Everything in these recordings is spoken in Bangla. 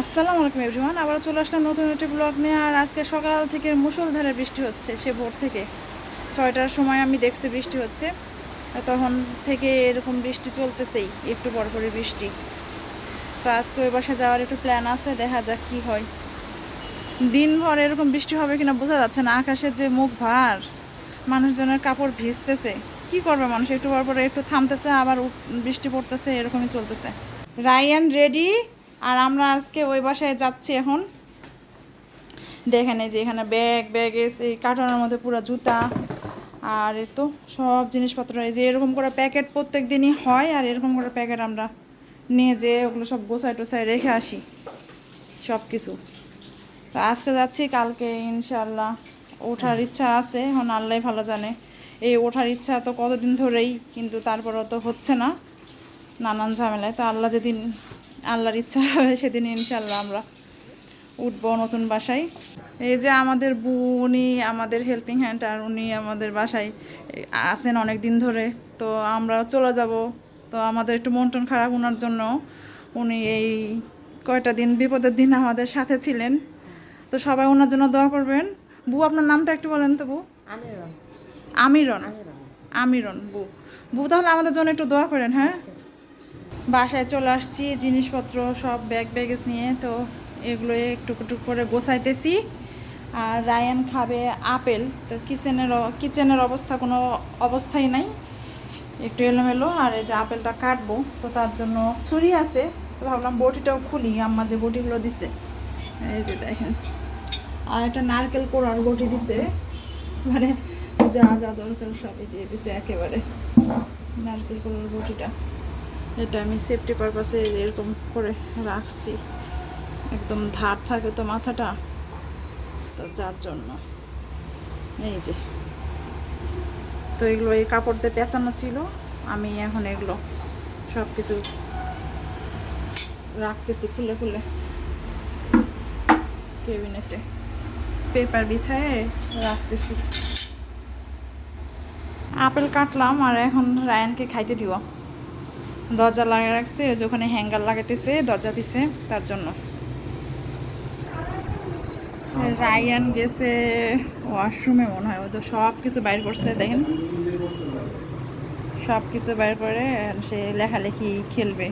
আসসালামু আলাইকুম এভরিওয়ান আবার চলে আসলাম নতুন একটি ব্লগ নিয়ে। আর আজকে সকাল থেকে মুষলধারে বৃষ্টি হচ্ছে সে ভোর থেকে। ছয়টার সময় আমি দেখছি বৃষ্টি হচ্ছে তখন থেকে এরকম বৃষ্টি চলতেছেই, একটু পর পরে বৃষ্টি। তো আজকে ওই বাসায় যাওয়ার একটু প্ল্যান আছে, দেখা যাক কি হয়। দিনভর এরকম বৃষ্টি হবে কিনা বোঝা যাচ্ছে না, আকাশের যে মুখ ভার, মানুষজনের কাপড় ভিজতেছে। কি করবে মানুষ? একটু পর পরে একটু থামতেছে, আবার বৃষ্টি পড়তেছে, এরকমই চলতেছে। রায়ান রেডি আর আমরা আজকে ওই বাসায় যাচ্ছি এখন। দেখেন এই যে এখানে ব্যাগ ব্যাগ, এই কার্টনের মধ্যে পুরো জুতা, আর এই তো সব জিনিসপত্র। এই যে এরকম করে প্যাকেট প্রত্যেক দিনই হয়, আর এরকম করে প্যাকেট আমরা নিয়ে যেয়ে ওগুলো সব গোছায় টোছায় রেখে আসি সব কিছু তো আজকে যাচ্ছি, কালকে ইনশাল্লাহ ওঠার ইচ্ছা আছে, এখন আল্লাহ ভালো জানে। এই ওঠার ইচ্ছা তো কতদিন ধরেই, কিন্তু তারপরও তো হচ্ছে না, নানান ঝামেলায়। তো আল্লাহ যেদিন আল্লাহর ইচ্ছা হবে সেদিন ইনশাল্লাহ আমরা উঠবো নতুন বাসায়। এই যে আমাদের বু উনি আমাদের হেল্পিং হ্যান্ড আর উনি আমাদের বাসায় আছেন অনেক দিন ধরে। তো আমরা চলে যাব। তো আমাদের একটু মন টন খারাপ ওনার জন্য উনি এই কয়টা দিন বিপদের দিন আমাদের সাথে ছিলেন। তো সবাই ওনার জন্য দোয়া করবেন। বু আপনার নামটা একটু বলেন তো বু আমিরন আমিরন আমিরন আমিরন বু বু তাহলে আমাদের জন্য একটু দোয়া করেন হ্যাঁ? বাসায় চলে আসছি, জিনিসপত্র সব ব্যাগ ব্যাগেজ নিয়ে, তো এগুলো একটু একটু করে গোছাইতেছি। আর রায়ান খাবে আপেল, তো কিচেনের কিচেনের অবস্থা কোনো অবস্থাই নাই। একটু এলোমেলো, আর এই যে আপেলটা কাটবো, তো তার জন্য ছুরি আছে। তো ভাবলাম বটিটাও খুলি, আম্মা যে বটিগুলো দিছে। এই যে দেখেন। আর একটা নারকেল কোড়ার বটি দিছে। মানে যা যা দরকার সবই দিয়ে দিছে একেবারে। নারকেল কোড়ার বটিটা। এটা আমি সেফটি পারপাসে এরকম করে রাখছি। একদম ধার থাকে তো মাথাটা। তো যার জন্য। এই যে। তো এগুলো এই কাপড় দিয়ে পেঁচানো ছিল। আমি এখন এগুলো সব কিছু রাখতেছি খুলে খুলে। কেবিনেটে পেপার বিছায়ে রাখতেছি। আপেল কাটলাম আর এখন রায়ানকে খাইতে দিব। দরজা লাগিয়ে রাখছে ওই যে ওখানে হ্যাঙ্গার লাগাইতেছে দরজা পিছে তার জন্য। রায়ান গেছে ওয়াশরুমে মনে হয়, ও তো সব কিছু বাইর করছে, দেখেন। সব কিছু বাইর করে সে লেখালেখি খেলবে।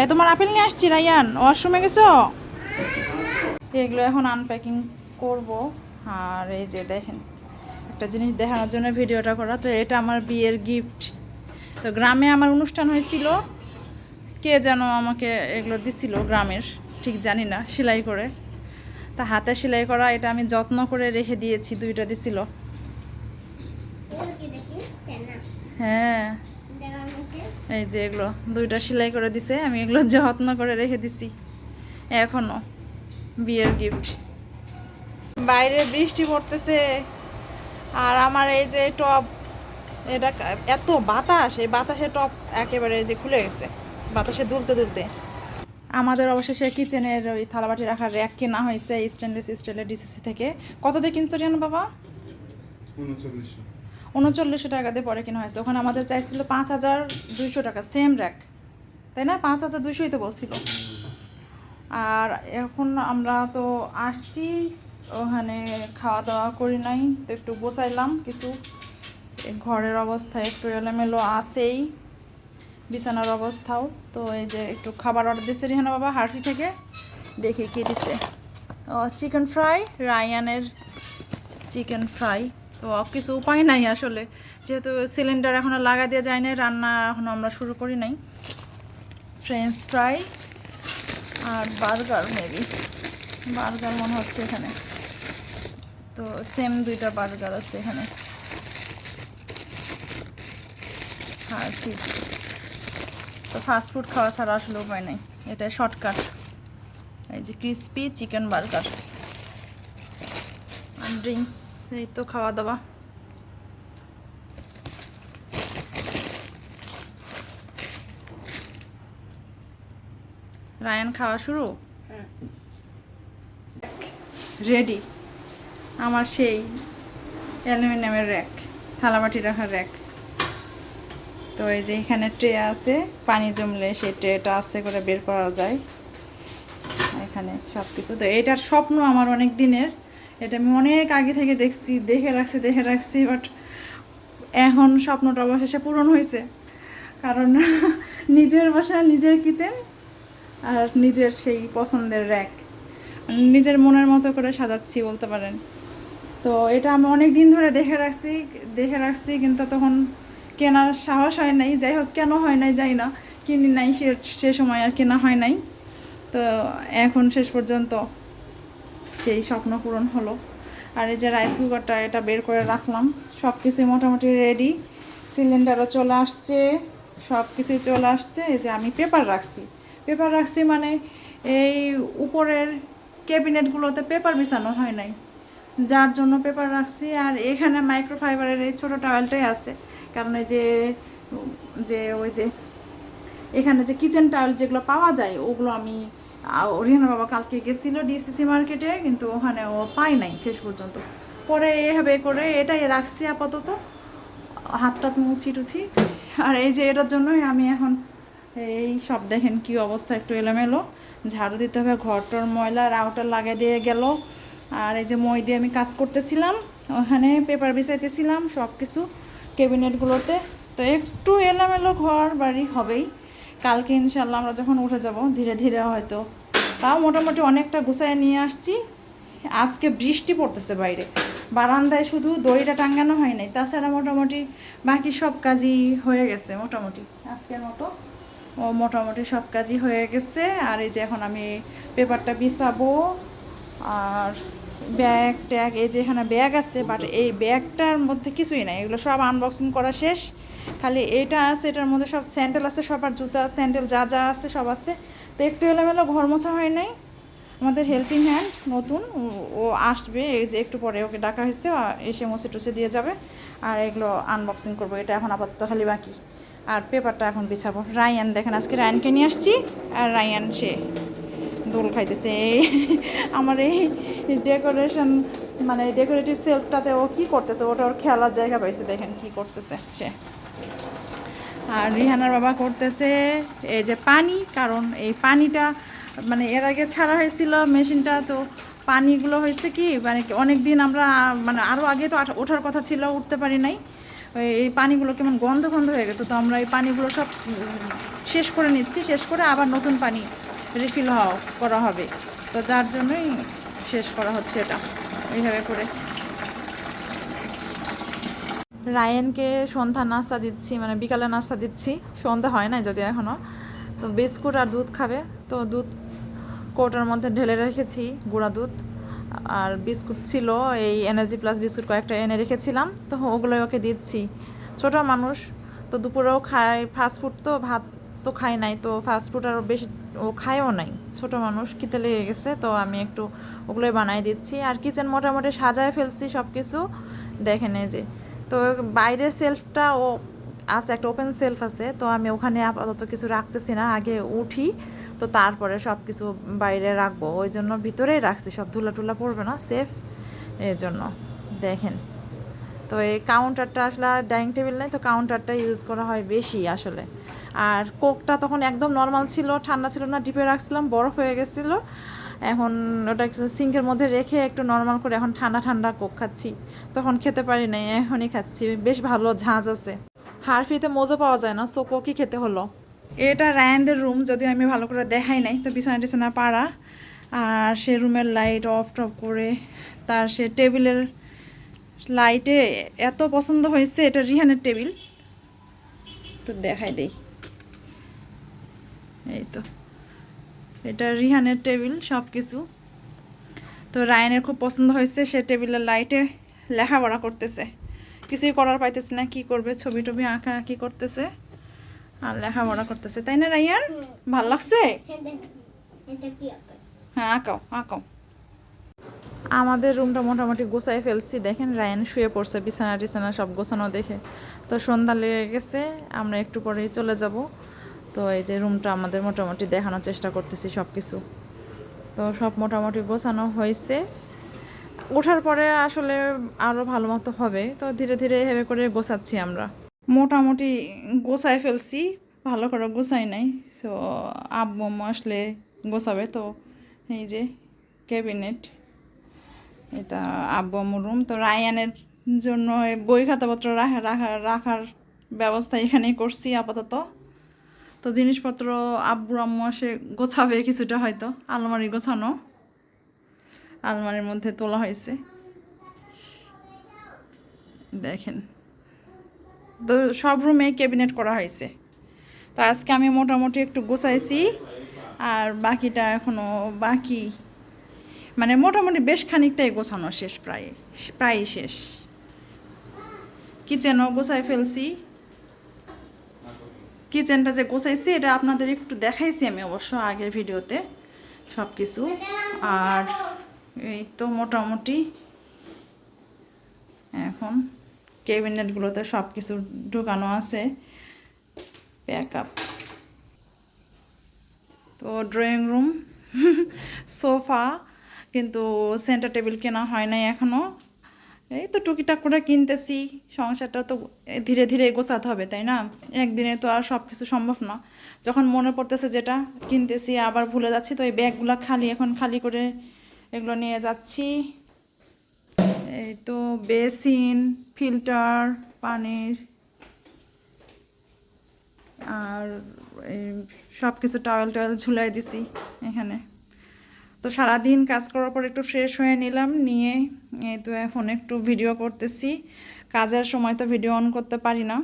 এ, তোমার আপেল নিয়ে আসছি, রায়ান। ওয়াশরুমে গেছো? এগুলো এখন আনপ্যাকিং করব। আর এই যে দেখেন, একটা জিনিস দেখানোর জন্য ভিডিওটা করা, তো এটা আমার বিয়ের গিফট তো গ্রামে আমার অনুষ্ঠান হয়েছিল। কে যেন আমাকে এগুলো দিছিল গ্রামের, ঠিক জানি না, সেলাই করে। তা হাতে সেলাই করা, এটা আমি যত্ন করে রেখে দিয়েছি, দুইটা দিছিল। হ্যাঁ। এই যে এগুলো, দুইটা সেলাই করে দিছে, আমি এগুলো যত্ন করে রেখে দিছি, এখনও, বিয়ের গিফট বাইরে বৃষ্টি পড়তেছে, আর আমার এই যে টপ এটা এত বাতাস এই বাতাসে টপ একেবারে যে খুলে গেছে বাতাসে দুলতে দুলতে। আমাদের অবশেষে কিচেনের ওই থালাবাটি রাখার র্যাক কেনা হয়েছে স্টেনলেস স্টিলের ডিসিসি থেকে। কত দিয়ে কিনছো জানো বাবা? উনচল্লিশশো। টাকা দিয়ে পরে কেনা হয়েছে। ওখানে আমাদের চাইছিল পাঁচ হাজার দুইশো টাকা সেম র্যাক তাই না? পাঁচ হাজার দুইশোই তো বলছিল। আর এখন আমরা তো আসছি ওখানে খাওয়া দাওয়া করি নাই তো একটু বসাইলাম কিছু। ঘরের অবস্থা একটু এলোমেলো আসেই বিছানার অবস্থাও। তো এই যে একটু খাবার অর্ডার দিচ্ছে রিহানা বাবা হার্ফি থেকে। দেখি কি দিছে। ও চিকেন ফ্রাই রায়ানের চিকেন ফ্রাই তো কিছু উপায় নাই আসলে। যেহেতু সিলিন্ডার এখনও লাগা দিয়ে যায় নাই, রান্না এখনও আমরা শুরু করি নাই। ফ্রেঞ্চ ফ্রাই আর বার্গার মেবি বার্গার মনে হচ্ছে এখানে। তো সেম দুইটা বার্গার আছে এখানে। আর কি তো ফাস্ট ফুড খাওয়া ছাড়া আসলে উপায় নেই। এটা শর্টকাট এই যে ক্রিসপি চিকেন বার্গার আর ড্রিঙ্কস এই তো খাওয়া দাওয়া। রায়ান খাওয়া শুরু? রেডি আমার সেই অ্যালুমিনিয়ামের র্যাক থালাবাটি রাখার র্যাক তো এই যে এখানে ট্রে আছে, পানি জমলে সেই ট্রেটা আস্তে করে বের করা যায়। এখানে সব কিছু তো এটার স্বপ্ন আমার অনেক দিনের। এটা আমি অনেক আগে থেকে দেখছি, দেখে রাখছি দেখে রাখছি বাট এখন স্বপ্নটা অবশেষে পূরণ হয়েছে। কারণ নিজের বাসা, নিজের কিচেন আর নিজের সেই পছন্দের র্যাক নিজের মনের মতো করে সাজাচ্ছি বলতে পারেন। তো এটা আমি অনেক দিন ধরে দেখে রাখছি দেখে রাখছি, কিন্তু তখন কেনার সাহস হয় নাই, যাই হোক, কেন হয় নাই যাই না। কিনি নাই সে সে সময় আর কেনা হয় নাই। তো এখন শেষ পর্যন্ত সেই স্বপ্ন পূরণ হলো। আর এই যে রাইস কুকারটা এটা বের করে রাখলাম। সব কিছুই মোটামুটি রেডি সিলিন্ডারও চলে আসছে। সব কিছুই চলে আসছে। এই যে আমি পেপার রাখছি। পেপার রাখছি মানে এই উপরের ক্যাবিনেটগুলোতে পেপার বিছানো হয় নাই। যার জন্য পেপার রাখছি। আর এখানে মাইক্রোফাইবারের এই ছোটো টাওয়েলটাই আছে। কারণ এই যে যে ওই যে, এখানে যে কিচেন টাওয়েল যেগুলো পাওয়া যায়, ওগুলো আমি রিহানা বাবা কালকে গেছিল ডিসিসি মার্কেটে কিন্তু ওখানে ও পাই নাই শেষ পর্যন্ত। পরে এভাবে করে এটাই রাখছি আপাতত। হাত টাত মুছি টুছি। আর এই যে এটার জন্যই আমি এখন এই সব দেখেন কি অবস্থা, একটু এলোমেলো। ঝাড়ু দিতে হবে, ঘরটর ময়লা, রাউটার লাগিয়ে দিয়ে গেল। আর এই যে মই দিয়ে আমি কাজ করতেছিলাম, ওখানে পেপার বিছাইতেছিলাম সব কিছু ক্যাবিনেটগুলোতে। তো একটু এলোমেলো ঘর বাড়ি হবেই। কালকে ইনশাল্লাহ আমরা যখন উঠে যাব, ধীরে ধীরে হয়তো তাও মোটামুটি অনেকটা গুছায় নিয়ে আসছি। আজকে বৃষ্টি পড়তেছে বাইরে। বারান্দায় শুধু দড়িটা টাঙ্গানো হয় নাই, তাছাড়া মোটামুটি বাকি সব কাজই হয়ে গেছে মোটামুটি। আজকের মতো ও মোটামুটি সব কাজই হয়ে গেছে। আর এই যে এখন আমি পেপারটা বিছাবো, আর ব্যাগ ট্যাগ, এই যে এখানে ব্যাগ আছে বাট এই ব্যাগটার মধ্যে কিছুই নাই। এগুলো সব আনবক্সিং করা শেষ। খালি এটা আছে, এটার মধ্যে সব স্যান্ডেল আছে, সবার জুতা স্যান্ডেল যা যা আছে সব আছে। তো একটু এলোমেলো, ঘর মোছা হয় নাই। আমাদের হেল্পিং হ্যান্ড নতুন, ও- আসবে, এই যে একটু পরে ওকে ডাকা হয়েছে এসে মুছে টুছে দিয়ে যাবে। আর এগুলো আনবক্সিং করব, এটা এখন আপাতত খালি বাকি। আর পেপারটা এখন বিছাবো। রায়ান, দেখেন আজকে রায়ানকে নিয়ে আসছি, আর রায়ান সে দোল খাইতেছে। আমার এই ডেকোরেশন মানে ডেকোরেটিভ সেলফটাতে ও কি করতেছে? ওটা ওর খেলার জায়গা পাইছে, দেখেন কি করতেছে সে। আর রিহানার বাবা করতেছে এই যে পানি, কারণ এই পানিটা মানে এর আগে ছাড়া হয়েছিল মেশিনটা, তো পানিগুলো হয়েছে কি মানে অনেক দিন আমরা মানে আরও আগে তো ওঠার কথা ছিল, উঠতে পারি নাই। এই পানিগুলো কেমন গন্ধ গন্ধ হয়ে গেছে, তো আমরা এই পানিগুলো সব শেষ করে নিচ্ছি, শেষ করে আবার নতুন পানি রিফিল হওয়া, করা হবে। তো যার জন্যই শেষ করা হচ্ছে এটা। এইভাবে করে। রায়ানকে সন্ধ্যা নাস্তা দিচ্ছি মানে বিকালে নাস্তা দিচ্ছি। সন্ধ্যা হয় না যদি এখনও তো বিস্কুট আর দুধ খাবে। তো দুধ কোটার মধ্যে ঢেলে রেখেছি, গুঁড়া দুধ। আর বিস্কুট ছিল, এই এনার্জি প্লাস বিস্কুট কয়েকটা এনে রেখেছিলাম। তো ওগুলোই ওকে দিচ্ছি। ছোট মানুষ, তো দুপুরেও খায় ফাস্টফুড তো, ভাত তো খায় নাই, তো ফাস্টফুড আর বেশি, ও খায়ও নাই। ছোট মানুষ খেতে লেগে গেছে, তো আমি একটু ওগুলোই বানাই দিচ্ছি। আর কিচেন মোটামুটি সাজায় ফেলছি সব কিছু দেখেন এই যে। তো বাইরের সেলফটা ও আছে, একটা ওপেন সেলফ আছে, তো আমি ওখানে আপাতত কিছু রাখতেছি না, আগে উঠি, তো তারপরে সব কিছু বাইরে রাখব। ওই জন্য ভিতরেই রাখছি, সব ধুলা টুলা পড়বে না সেফ এই জন্য, দেখেন। তো এই কাউন্টারটা আসলে ডাইনিং টেবিল নেই, তো কাউন্টারটা ইউজ করা হয় বেশি আসলে। আর কোকটা তখন একদম নর্মাল ছিল, ঠান্ডা ছিল না, ডিপে রাখছিলাম, বরফ হয়ে গেছিল। এখন ওটা সিঙ্কের মধ্যে রেখে একটু নর্মাল করে এখন ঠান্ডা ঠান্ডা কোক খাচ্ছি। তখন খেতে পারি নাই, এখনই খাচ্ছি, বেশ ভালো ঝাঁজ আছে। হারফিতে মজা পাওয়া যায় না সো কোকই খেতে হলো। এটা রায়ানদের রুম যদি আমি ভালো করে দেখাই নাই, তো বিছানা টিছানা পাড়া। আর সে রুমের লাইট অফ টফ করে, তার সে টেবিলের লাইটে এত পছন্দ হয়েছে, এটা রিহানের টেবিল। একটু দেখাই দেই। এই তো এটা রিহানের টেবিল সব কিছু তো রায়ানের খুব পছন্দ হয়েছে, সে টেবিলের লাইটে লেখাপড়া করতেছে। কিছুই করার পাইতেছে না, কি করবে, ছবি টবি আঁকা আঁকি করতেছে, আর লেখাপড়া করতেছে। তাই না, রায়ান? ভালো লাগছে? হ্যাঁ আঁকাও আঁকাও। আমাদের রুমটা মোটামুটি গোছায় ফেলছি। দেখেন, রায়ান শুয়ে পড়ছে বিছানা টিছানা সব গোছানো দেখে। তো সন্ধ্যা লেগে গেছে, আমরা একটু পরেই চলে যাব। তো এই যে রুমটা আমাদের মোটামুটি দেখানোর চেষ্টা করতেছি সব কিছু তো সব মোটামুটি গোছানো হয়েছে। ওঠার পরে আসলে আরও ভালো মতো হবে। তো ধীরে ধীরে এভাবে করে গোছাচ্ছি আমরা। মোটামুটি গোছায় ফেলছি, ভালো করে গোছাই নাই। সো আব্বু আসলে গোছাবে তো এই যে ক্যাবিনেট এটা আব্বু আম্মুর রুম তো রায়ানের জন্য বই খাতাপত্র রাখা রাখা রাখার ব্যবস্থা এখানেই করছি আপাতত। তো জিনিসপত্র আব্বু, আম্মু আসে, গোছাবে কিছুটা হয়তো, আলমারি গোছানো। আলমারির মধ্যে তোলা হয়েছে। দেখেন। তো সব রুমে ক্যাবিনেট করা হয়েছে। তো আজকে আমি মোটামুটি একটু গোছাইছি, আর বাকিটা এখনও বাকি। মানে মোটামুটি বেশ খানিকটাই গোছানো শেষ প্রায় প্রায় শেষ। কিচেনও গোছাই ফেলছি। কিচেনটা যে গোছাইছি, এটা আপনাদের একটু দেখাইছি আমি অবশ্য আগের ভিডিওতে সব কিছু আর এই তো মোটামুটি এখন ক্যাবিনেটগুলোতে সব কিছু ঢোকানো আছে। প্যাক আপ তো ড্রয়িং রুম সোফা কিন্তু সেন্টার টেবিল কেনা হয় নাই এখনও এই তো টুকিটাক করে কিনতেছি সংসারটা তো ধীরে ধীরে গোছাতে হবে, তাই না? একদিনে তো আর সব কিছু সম্ভব না। যখন মনে পড়তেছে যেটা কিনতেছি, আবার ভুলে যাচ্ছি, তো এই ব্যাগগুলো খালি, এখন খালি করে এগুলো নিয়ে যাচ্ছি। এই তো বেসিন, ফিল্টার, পানির, আর সব কিছু টাওয়েল টাওয়েল ঝুলাই দিছি এখানে। তো সারাদিন কাজ করার পর একটু ফ্রেশ হয়ে নিলাম, নিয়ে এই তো এখন একটু ভিডিও করতেছি। কাজের সময় তো ভিডিও অন করতে পারি না।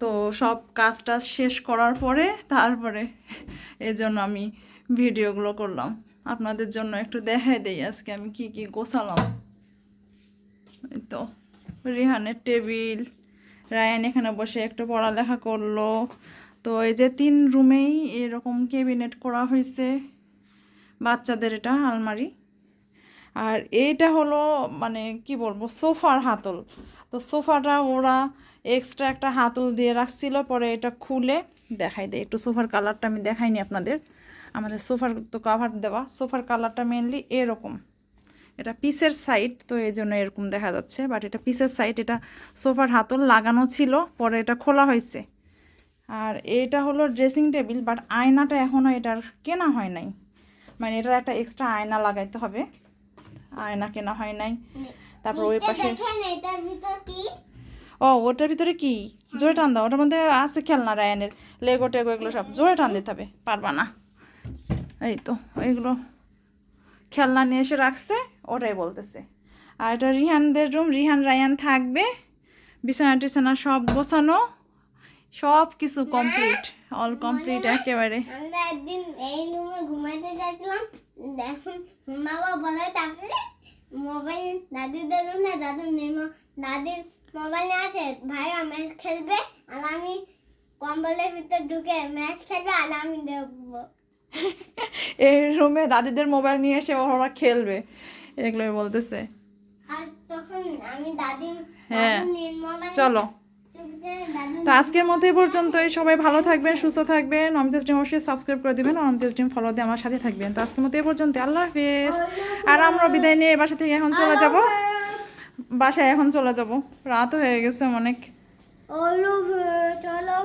তো সব কাজটা শেষ করার পরে তারপরে এই জন্য আমি ভিডিওগুলো করলাম। আপনাদের জন্য একটু দেখাই দেই আজকে আমি কি কি গোছালাম। এই তো, রিহানের টেবিল, রায়ান এখানে বসে একটু পড়ালেখা করল। তো এই যে তিন রুমেই এরকম ক্যাবিনেট করা হয়েছে। বাচ্চাদের এটা আলমারি। আর এইটা হলো মানে কি বলব, সোফার হাতল। তো সোফাটা ওরা এক্সট্রা একটা হাতল দিয়ে রাখছিল, পরে এটা খুলে দেখাই দেয় একটু সোফার কালারটা আমি দেখাইনি আপনাদের। আমাদের সোফার তো কাভার দেওয়া। সোফার কালারটা মেনলি এরকম। এটা পিসের সাইড তো এই জন্য এরকম দেখা যাচ্ছে। বাট এটা পিসের সাইড এটা সোফার হাতল লাগানো ছিল, পরে এটা খোলা হয়েছে। আর এটা হলো ড্রেসিং টেবিল বাট আয়নাটা এখনও এটার কেনা হয় নাই। মানে এটার একটা এক্সট্রা আয়না লাগাইতে হবে। আয়না কেনা হয় নাই। তারপর ওই পাশে ও ওটার ভিতরে কি? জোরে টান দাও ওটার মধ্যে আছে খেলনা রায়ানের। লেগো টেগো এগুলো সব। জোরে টান দিতে হবে পারবা না। এই তো এইগুলো খেলনা নিয়ে এসে রাখছে ওটাই বলতেছে। আর এটা রিহানদের রুম রিহান রায়ান থাকবে। বিছানা টিছানা সব গোছানো। সব কিছু কমপ্লিট অল কমপ্লিট একেবারে। আমরা একদিন এই রুমে ঘুমাইতে যাচ্ছিলাম। দেখুন বাবা বলে তারপরে মোবাইল দাদিদের রুমে দাদু নির্ম দাদির মোবাইলে আছে ভাইয়া ম্যাচ খেলবে আর আমি কম্বলের ভিতর ঢুকে ম্যাচ খেলবে আর আমি দেখব এই রুমে দাদিদের মোবাইল নিয়ে এসে ওরা খেলবে এগুলো বলতেছে। আর তখন আমি দাদি হ্যাঁ, চলো। দাদু তো আজকের মতো এই পর্যন্তই। সবাই ভালো থাকবেন সুস্থ থাকবেন। অমিতাজ ডিম অবশ্যই সাবস্ক্রাইব করে দেবেন অমিতাজ ডিম ফলো দিয়ে আমার সাথে থাকবেন। তো আজকের মতো এই পর্যন্ত আল্লাহ হাফেজ। আর আমরা বিদায় নিয়ে বাসা থেকে এখন চলে যাব। বাসায় এখন চলে যাব। রাত হয়ে গেছে অনেক। চলো